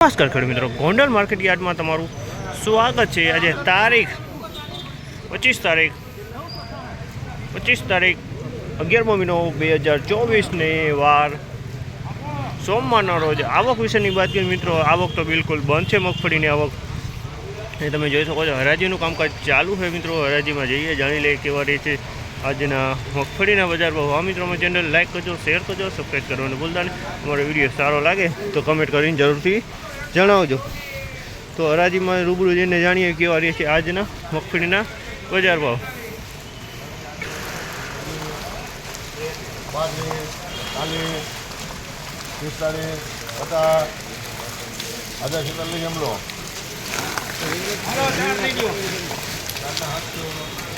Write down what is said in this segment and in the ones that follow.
નમસ્કાર ખેડૂત મિત્રો. ગોંડલ માર્કેટ યાર્ડમાં તમારું સ્વાગત છે. આજે તારીખ પચીસ તારીખ પચીસ તારીખ અગિયારમો મહિનો બે હજાર ચોવીસને વાર સોમવારના રોજ આવક વિશેની વાત કરીએ મિત્રો, આવક તો બિલકુલ બંધ છે મગફળીની આવક. એ તમે જોઈ શકો છો, હરાજીનું કામકાજ ચાલુ છે મિત્રો. હરાજીમાં જઈએ, જાણી લઈએ કેવા રીતે આજના મગફળીના બજાર ભાવ. આ મિત્રોમાં ચેનલ લાઈક કરજો શેર કરજો સબસ્ક્રાઈબ કરવાનું ભૂલતા નહીં. અમારો વીડિયો સારો લાગે તો કમેન્ટ કરીને જરૂરથી જણાવજો. તો હરાજીમાં રૂબરૂ જઈને જાણીએ કેવા રહે છે આજના મગફળીના બજાર ભાવ. પાંત્રીસ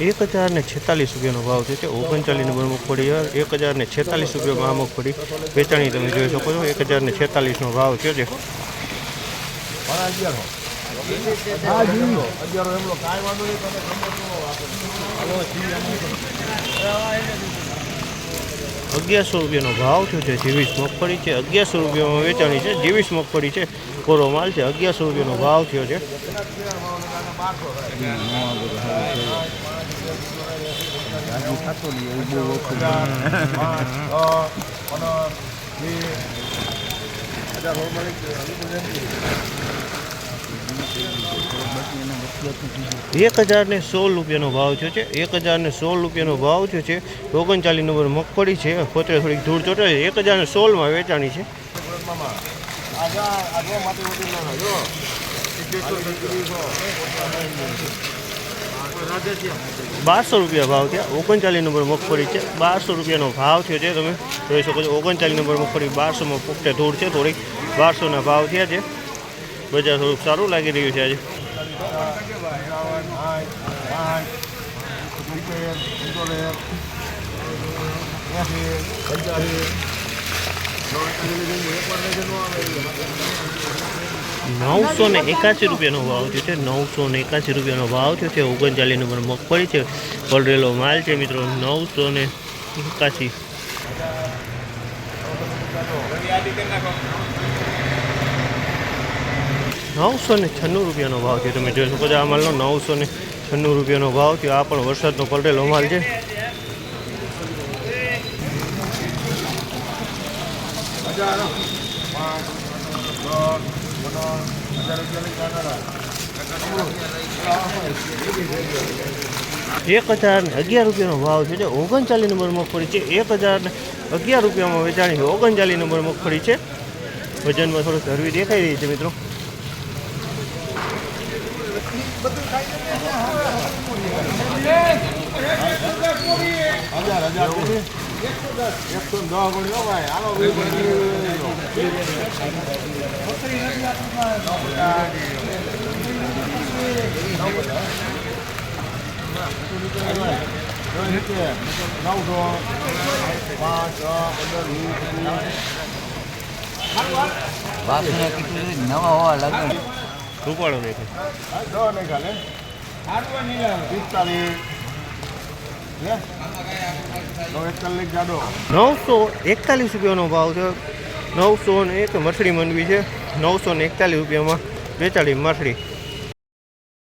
એક હજાર ને છેતાલીસ રૂપિયાનો ભાવ છે. તે ઓગણચાલીસ નંબર મગફળી એક હજાર ને છેતાલીસ રૂપિયામાં આ મગફળી વેચાણી તમે જોઈ શકો છો. એક હજાર ને છેતાલીસનો ભાવ છે. જે. અગિયારો અગિયારસો રૂપિયાનો ભાવ થયો છે જીવીસ મગફળી છે. અગિયારસો રૂપિયામાં વેચાણી છે. જીવીસ મગફળી છે. કોરો માલ છે. અગિયારસો રૂપિયાનો ભાવ થયો છે. હજાર એક હજાર ને સોળ રૂપિયાનો ભાવ થયો છે. એક હજાર ને સોળ રૂપિયાનો ભાવ થયો છે. ઓગણચાલીસ નંબર મગફળી છે. પોતે થોડીક ધૂળ ચોટે છે. એક હજાર ને સોળમાં વેચાણી છે. બારસો રૂપિયા ભાવ થયા. ઓગણચાલીસ નંબર મગફળી છે. બારસો રૂપિયાનો ભાવ થયો છે. તમે જોઈ શકો છો ઓગણચાલીસ નંબર મગફળી બારસોમાં પુખ્તે ધૂળ છે. થોડીક બારસોના ભાવ થયા છે. બજાર થોડુંક સારું લાગી રહ્યું છે આજે. નવસો ને એકાસી રૂપિયાનો ભાવ થયો છે, નવસો ને એકાસી રૂપિયાનો ભાવ થયો છે, ઓગણચાલીસ નંબર મગફળી છે, પલરેલો માલ છે મિત્રો, નવસો ને એકાસી નવસો ને છન્નું રૂપિયાનો ભાવ છે. તમે જોઈ શકો છો આ માલનો નવસો ને છન્નું રૂપિયાનો ભાવ છે. આ પણ વરસાદનો પલટેલો માલ છે. એક હજાર ને અગિયાર રૂપિયાનો ભાવ છે. જે ઓગણચાલીસ નંબર મગફળી છે. એક હજાર ને અગિયાર રૂપિયામાં વેચાણી છે. ઓગણચાલીસ નંબર મગફળી છે. વજનમાં થોડું હરવી દેખાઈ રહી છે મિત્રો. હજાર હજાર એકસો દસ ગણ્યો ભાઈ હાલો વીસ ગણી નવસો પાંચ છ પંદર વીસ બાપને કીધું છે, નવા હોવા લાગે રૂપાળો નહીં દસ નહીં ખાલે નવસો એકતાલીસ રૂપિયાનો ભાવ છે. નવસો ને એક મરસડી મંડવી છે. નવસો ને એકતાલીસ રૂપિયામાં બેચાળી મરસડી